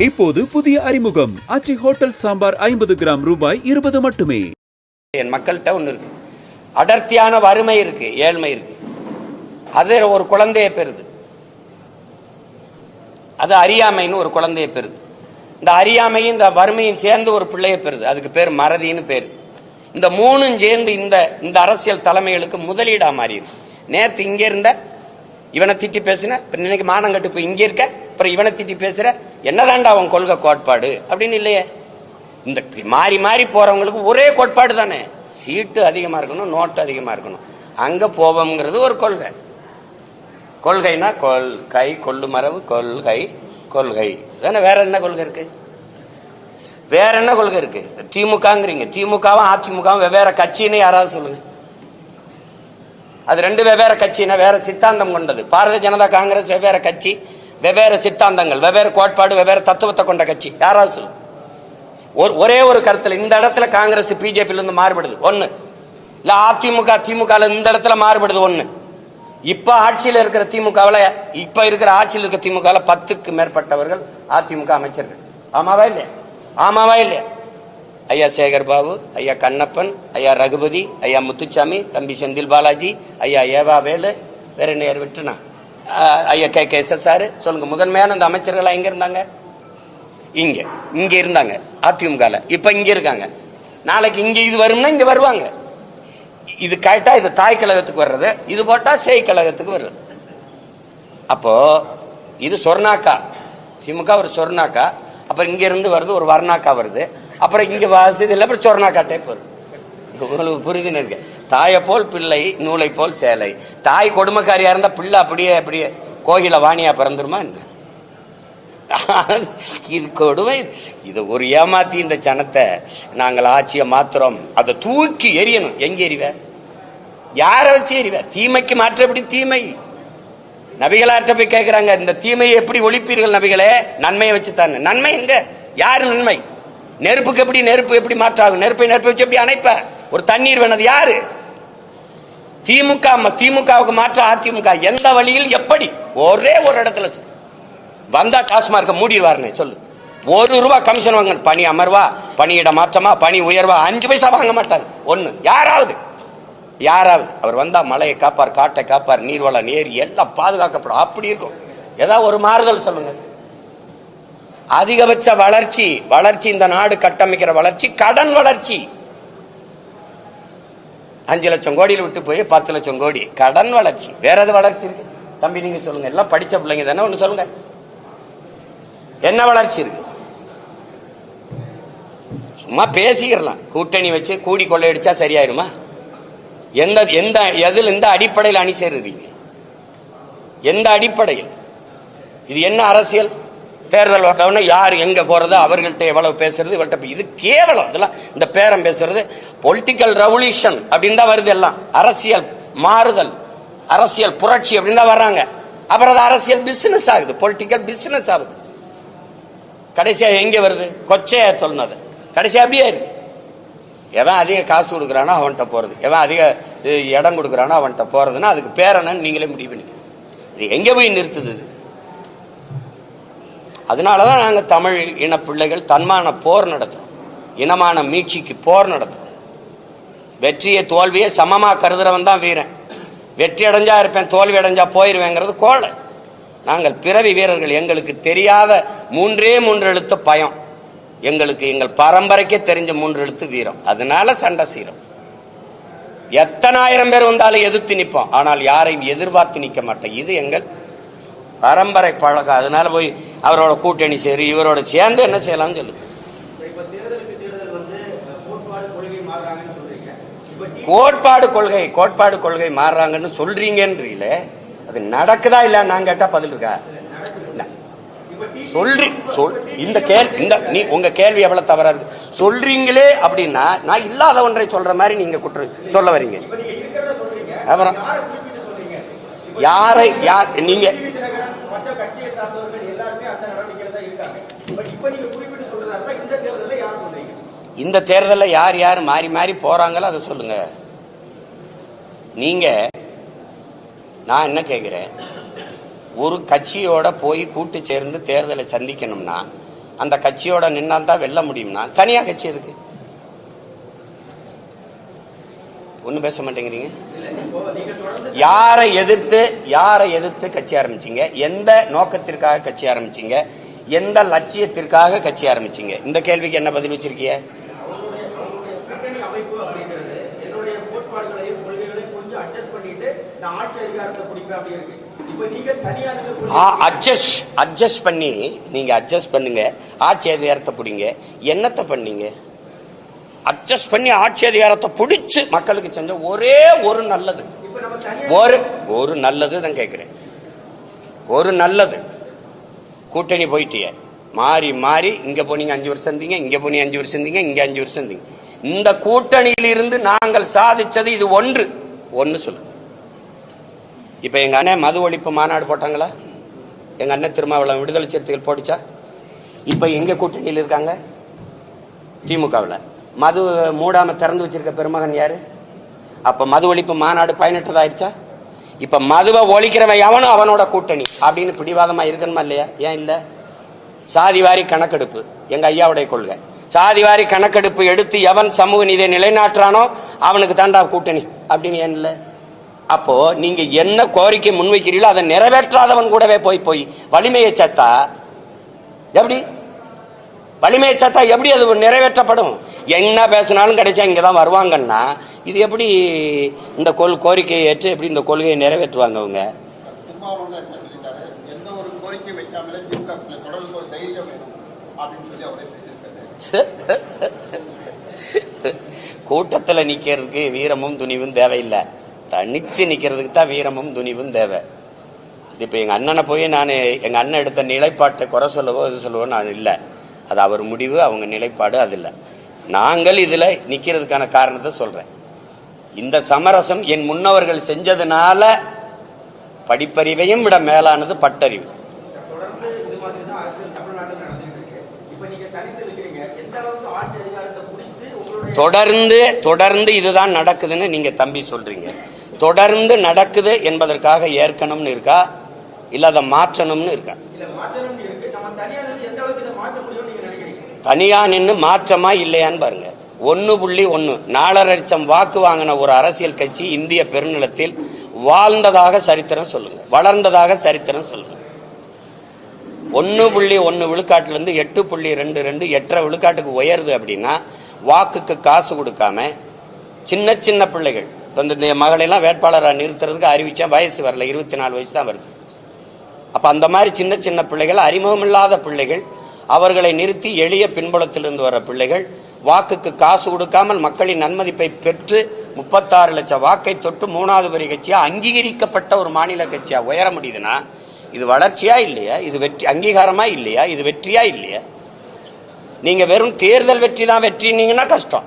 இப்போது புதிய அறிமுகம். அச்சி ஹோட்டல் சாம்பார் ஐம்பது கிராம் ரூபாய் இருபது மட்டுமே. என் மக்கள்கிட்ட ஒன்று இருக்கு. அடர்த்தியான வறுமை இருக்கு ஏழ்மை இருக்கு. அது ஒரு குழந்தைய பெறுது. அது அறியாமைன்னு ஒரு குழந்தைய பெறுது. இந்த அறியாமையும் இந்த வறுமையும் சேர்ந்து ஒரு பிள்ளைய பெறுது. அதுக்கு பேர் மறதின்னு பேர். இந்த மூணும் சேர்ந்து இந்த இந்த அரசியல் தலைமைகளுக்கு முதலீடா மாறி நேற்று இங்கே இருந்த இவனை திட்டி பேசின அப்புறம் இன்னைக்கு மானம் கட்டு போய் இங்கே இருக்க அப்புறம் இவனை திட்டி பேசுற என்னதான்டா அவன் கொள்கை கோட்பாடு? அப்படின்னு இல்லையே. இந்த மாறி மாறி போறவங்களுக்கு ஒரே கோட்பாடு தானே. சீட்டு அதிகமாக இருக்கணும் நோட்டு அதிகமாக இருக்கணும். அங்கே போவோம்ங்கிறது ஒரு கொள்கை. கொள்கைனா கொள்கை கொள்ளு மரபு கொள்கை கொள்கை. தானே வேற என்ன கொள்கை இருக்கு? வேற என்ன கொள்கை இருக்கு? திமுகங்கிறீங்க. திமுகவும் அதிமுகவும் வெவ்வேறு கட்சின்னு யாராவது சொல்லுங்க. அது ரெண்டு வெவ்வேறு கட்சினா வேற சித்தாந்தம் கொண்டது. பாரதிய ஜனதா காங்கிரஸ் வெவ்வேறு கட்சி வெவ்வேறு சித்தாந்தங்கள் வெவ்வேறு கோட்பாடு வெவ்வேறு தத்துவத்தை கொண்ட கட்சி. யாராவது சொல்லு. ஒரு ஒரே ஒரு கருத்தில் இந்த இடத்துல காங்கிரஸ் பிஜேபி இருந்து மாறுபடுது. ஒண்ணு. இல்ல அதிமுக திமுக இந்த இடத்துல மாறுபடுது. ஒண்ணு. இப்ப ஆட்சியில் இருக்கிற திமுகவில் இப்ப இருக்கிற ஆட்சியில் இருக்கிற திமுக பத்துக்கு மேற்பட்டவர்கள் அதிமுக அமைச்சர்கள். ஆமாவா இல்லையா? ஆமாவா இல்லையா? ஐயா சேகர் பாபு ஐயா கண்ணப்பன் ஐயா ரகுபதி ஐயா முத்துச்சாமி தம்பி செந்தில் பாலாஜி ஐயா ஏவா வேலு வேற நேர் விட்டுனா? ஐயா கே கே எஸ் எஸ் சொல்லுங்க முதன்மையான அந்த அமைச்சர்கள் எங்க இருந்தாங்க? இங்க இங்க இருந்தாங்க அதிமுகவில் இப்ப இங்க இருக்காங்க. நாளைக்கு இங்க இது வரும்னா இங்க வருவாங்க. இது கேட்டா இது தாய் கழகத்துக்கு வர்றது இது போட்டா சேய் கழகத்துக்கு வர்றது. அப்போ இது சொர்ணாக்கா. திமுக ஒரு சொர்ணாக்கா. அப்புறம் இங்க இருந்து வருது ஒரு வர்ணாக்கா வருது. அப்புறம் இங்க வசதி இல்லை அப்புறம் சொர்ணாக்கா காட்டே வருது உங்களுக்கு புரியுதுன்னு இருக்கு. தாயை போல் பிள்ளை நூலை போல் சேலை. தாய் கொடுமைக்காரியா இருந்தா பிள்ளை அப்படியே அப்படியே கோகில வாணியா பிறந்துருமா என்ன? இது கொடுமை. இது ஒரு ஏமாத்தி இந்த ஜனத்தை நாங்கள் ஆட்சியை மாத்துறோம். அதை தூக்கி எரியணும் எங்க எறிவ? யார வச்சு எறிவ? தீமைக்கு மாற்ற எப்படி தீமை? நபிகளாற்ற போய் கேட்கிறாங்க இந்த தீமையை எப்படி ஒழிப்பீர்கள் நபிகளே? நன்மையை வச்சு தானே நன்மை எங்க? யாரு நன்மை? நெருப்புக்கு எப்படி நெருப்பு எப்படி மாற்றாகும்? நெருப்பை நெருப்பை வச்சு எப்படி அணைப்ப? ஒரு தண்ணீர் வேணது யாரு? திமுக ம- திமுகவுக்கு மாற்ற அதிமுக. எந்த வழியில்? எப்படி? ஒரே ஒரு இடத்துல வந்தா டாஸ்மார்க்க மூடிடுவாருன்னு சொல்லு. ஒரு ரூபா கமிஷன் வாங்க. பணி அமர்வா பணியிட மாற்றமா பணி உயர்வா அஞ்சு பைசா வாங்க மாட்டாரு. ஒண்ணு. யாராவது? யாராவது? அவர் வந்தா மலையை காப்பார் காட்டை காப்பார் நீர்வளம் ஏரி எல்லாம் பாதுகாக்கப்படும். அப்படி இருக்கும். ஏதாவது ஒரு மாறுதல் சொல்லுங்க. அதிகபட்ச வளர்ச்சி வளர்ச்சி இந்த நாடு கட்டமைக்கிற வளர்ச்சி கடன் வளர்ச்சி. அஞ்சு லட்சம் கோடியில் விட்டு போய் பத்து லட்சம் கோடி. கடன் வளர்ச்சி. வேற எது வளர்ச்சி இருக்கு? தம்பி நீங்க சொல்லுங்க. எல்லாம் படிச்ச பிள்ளைங்க தானே ஒண்ணு சொல்லுங்க. என்ன வளர்ச்சி இருக்கு? சும்மா பேசிக்கிறலாம். கூட்டணி வச்சு கூடி கொள்ளையடிச்சா சரியாயிருமா? எந்த எந்த எதில் எந்த அடிப்படையில் அணி சேருறீங்க? எந்த அடிப்படையில்? இது என்ன அரசியல்? தேர்தல் வந்தவொடனே யார் எங்க போறது அவர்கள்ட்ட எவ்வளவு பேசுறது இவள்கிட்ட இது கேவலம். இதெல்லாம் இந்த பேரம் பேசுறது பொலிட்டிக்கல் ரெவல்யூஷன் அப்படின்னு தான் வருது எல்லாம். அரசியல் மாறுதல் அரசியல் புரட்சி அப்படின்னு தான் வர்றாங்க. அப்புறம் அது அரசியல் பிசினஸ் ஆகுது பொலிட்டிக்கல் பிசினஸ் ஆகுது. கடைசியா எங்க வருது? கொச்சையா சொன்னது. கடைசியா அப்படியே இருக்கு. எவன் அதிக காசு கொடுக்குறானோ அவன்கிட்ட போறது. எவன் அதிக இது, இடம் கொடுக்குறானோ அவன்கிட்ட போறதுன்னா அதுக்கு பேர் நீங்களே முடிவு பண்ணிக்க இது எங்க போய் நிறுத்துது இது? அதனால தான் நாங்கள் தமிழ் இன பிள்ளைகள் தன்மான போர் நடத்துறோம். இனமான மீட்சிக்கு போர் நடத்துறோம். வெற்றியை தோல்வியை சமமாக கருதுறவன் தான் வீரன். வெற்றி அடைஞ்சா இருப்பேன் தோல்வி அடைஞ்சா போயிடுவேங்கிறது கோழை. நாங்கள் பிறவி வீரர்கள் எங்களுக்கு தெரியாத மூன்றே மூன்று எழுத்து பயம். எங்களுக்கு எங்கள் பரம்பரைக்கே தெரிஞ்ச மூன்று எழுத்து வீரம். அதனால சண்டை செய்கிறோம் எத்தனாயிரம் பேர் வந்தாலும் எதிர்த்து நிற்போம். ஆனால் யாரையும் எதிர்பார்த்து நிற்க மாட்டோம். இது எங்கள் பரம்பரை பழக்கம். அதனால போய் அவரோட கூட்டணி சேரு இவரோட சேர்ந்து என்ன செய்யலாம்னு சொல்லுங்க கோட்பாடு கொள்கை கோட்பாடு கொள்கை மாறுறாங்கன்னு சொல்றீங்கன்றீல அது நடக்குதா இல்ல நான் கேட்டா பதில் இருக்கா? சொல்றி சொல் இந்த கேள் இந்த நீ உங்க கேள்வி எவ்வளவு தவறா இருக்கு? சொல்றீங்களே அப்படின்னா நான் இல்லாத ஒன்றை சொல்ற மாதிரி நீங்க குற்றம் சொல்ல வரீங்க. அப்புறம் யாரை யார் நீங்க மற்ற கட்சியை சார்ந்தவர்கள் எல்லாருமே அந்த நடவடிக்கையில தான் இருக்காங்க பட் இப்ப நீங்க குறிப்பிட்டு சொல்றதா இருந்தா இந்த தேர்தல்ல யார் சொல்றீங்க இந்த தேர்தலில் யார் யார் மாறி மாறி போறாங்களோ அதை சொல்லுங்க. நீங்க நான் என்ன கேட்கிறேன் ஒரு கட்சியோட போய் கூட்டு சேர்ந்து தேர்தலை சந்திக்கணும்னா அந்த கட்சியோட நின்னா தான் வெல்ல முடியும்னா தனியா கட்சி இருக்கு. ஒன்றும் பேச மாட்டேங்கிறீங்க? யாரை எதிர்த்து யாரை எதிர்த்து கட்சி ஆரம்பிச்சீங்க? எந்த நோக்கத்திற்காக கட்சி ஆரம்பிச்சீங்க? எந்த லட்சியத்திற்காக கட்சி ஆரம்பிச்சீங்க? இந்த கேள்விக்கு என்ன பதில் வச்சிருக்கீங்க நான் ஆட்சி அதிகாரத்தை பிடிப்பேன் அப்படி இருக்கு. இப்ப நீங்க தனியா இருந்து அட்ஜஸ்ட் அட்ஜஸ்ட் பண்ணி நீங்க அட்ஜஸ்ட் பண்ணுங்க. ஆட்சி அதிகாரத்தை பிடிங்க. என்னத்தை பண்ணீங்க? அட்ஜஸ்ட் பண்ணி ஆட்சி அதிகாரத்தை பிடிச்சு மக்களுக்கு செஞ்ச ஒரே ஒரு நல்லது. ஒரு ஒரு நல்லது தான் கேட்கிறேன் ஒரு நல்லது. கூட்டணி போயிட்டிய. மாறி மாறி இங்க போனீங்க அஞ்சு வருஷம் இருந்தீங்க இங்க போனீங்க அஞ்சு வருஷம் இருந்தீங்க இங்க அஞ்சு வருஷம் இருந்தீங்க. இந்த கூட்டணியிலிருந்து நாங்கள் சாதிச்சது இது ஒன்று. ஒன்று சொல்லு இப்ப எங்க அண்ணன் மது ஒழிப்பு மாநாடு போட்டாங்களா? எங்க அண்ணன் திருமாவளவன் விடுதலை சிறுத்தைகள் போட்டுச்சா? இப்ப எங்க கூட்டணியில் இருக்காங்க? திமுகவில். மது மூடாம திறந்து வச்சிருக்க பெருமகன் யாரு? அப்ப மது ஒழிப்பு மாநாடு பயனற்றதாயிருச்சா? இப்ப மதுவை ஒழிக்கிறவன் எவனும் அவனோட கூட்டணி. அப்படின்னு பிடிவாதமா இருக்கணுமா இல்லையா? ஏன் இல்ல? சாதிவாரி கணக்கெடுப்பு. எங்க ஐயாவுடைய கொள்கை. சாதிவாரி கணக்கெடுப்பு எடுத்து எவன் சமூக நீதியை நிலைநாட்டுறானோ அவனுக்கு தாண்டா கூட்டணி. அப்படின்னு ஏன் இல்லை? அப்போ நீங்க என்ன கோரிக்கை முன்வைக்கிறீங்களோ அதை நிறைவேற்றாதவன் கூடவே போய் போய் வலிமையை சேர்த்தா எப்படி? வலிமையை சேர்த்தா எப்படி அது நிறைவேற்றப்படும்? என்ன பேசினாலும் கிடைச்சா இங்கே தான் வருவாங்கன்னா இது எப்படி இந்த கொள் கோரிக்கையை ஏற்று எப்படி இந்த கொள்கையை நிறைவேற்றுவாங்க அவங்க? கூட்டத்தில் நிக்கிறதுக்கு வீரமும் துணிவும் தேவையில்லை. தனிச்சு நிக்கிறதுக்கு தான் வீரமும் துணிவும் தேவை. அது இப்போ எங்கள் அண்ணனை போய் நான் எங்கள் அண்ணன் எடுத்த நிலைப்பாட்டை குறை சொல்லவோ இது சொல்லவோ நான் இல்லை. அது அவர் முடிவு அவங்க நிலைப்பாடு அது இல்லை. நாங்கள் இதில் நிற்கிறதுக்கான காரணத்தை சொல்கிறேன் இந்த சமரசம் என் முன்னவர்கள் செஞ்சதுனால படிப்பறிவையும் விட மேலானது பட்டறிவு. தொடர்ந்து தொடர்ந்து இதுதான் நடக்குதுன்னு நீங்க தம்பி சொல்றீங்க. தொடர்ந்து நடக்குது என்பதற்காக ஏற்கனம்னு இருக்கா? இல்ல அதை மாற்றணும்னு இருக்கா? இல்ல மாற்றணும்னு இருக்கு. நம்ம தனியா இருந்து எந்த அளவுக்கு இதை மாற்ற முடியும்னு நீங்க நினைக்கிறீங்க? தனியா நின்று மாற்றமா இல்லையான்னு பாருங்க. ஒன்னு புள்ளி ஒன்னு நாலரை லட்சம் வாக்கு வாங்கின ஒரு அரசியல் கட்சி இந்திய பெருநிலத்தில் வாழ்ந்ததாக சரித்திரம் சொல்லுங்க. வளர்ந்ததாக சரித்திரம் சொல்லுங்க. ஒன்னு புள்ளி ஒன்னு விழுக்காட்டுல இருந்து எட்டு புள்ளி ரெண்டு ரெண்டு எட்டரை விழுக்காட்டுக்கு உயருது அப்படின்னா வாக்குக்கு காசு கொடுக்காம சின்ன சின்ன பிள்ளைகள் இந்த இந்த மகளெல்லாம் வேட்பாளராக நிறுத்துறதுக்கு அறிவிச்சேன் வயசு வரல இருபத்தி நாலு வயசு தான் வருது. அப்ப அந்த மாதிரி சின்ன சின்ன பிள்ளைகள் அறிமுகமில்லாத பிள்ளைகள் அவர்களை நிறுத்தி எளிய பின்புலத்திலிருந்து வர பிள்ளைகள் வாக்குக்கு காசு கொடுக்காமல் மக்களின் நன்மதிப்பை பெற்று முப்பத்தாறு லட்சம் வாக்கை தொட்டு மூணாவது பெரிய கட்சியா அங்கீகரிக்கப்பட்ட ஒரு மாநில கட்சியா உயர முடியுதுன்னா இது வளர்ச்சியா இல்லையா? இது வெற்றி அங்கீகாரமா இல்லையா? இது வெற்றியா இல்லையா? நீங்க வெறும் தேர்தல் வெற்றி தான் வெற்றினீங்கன்னா கஷ்டம்.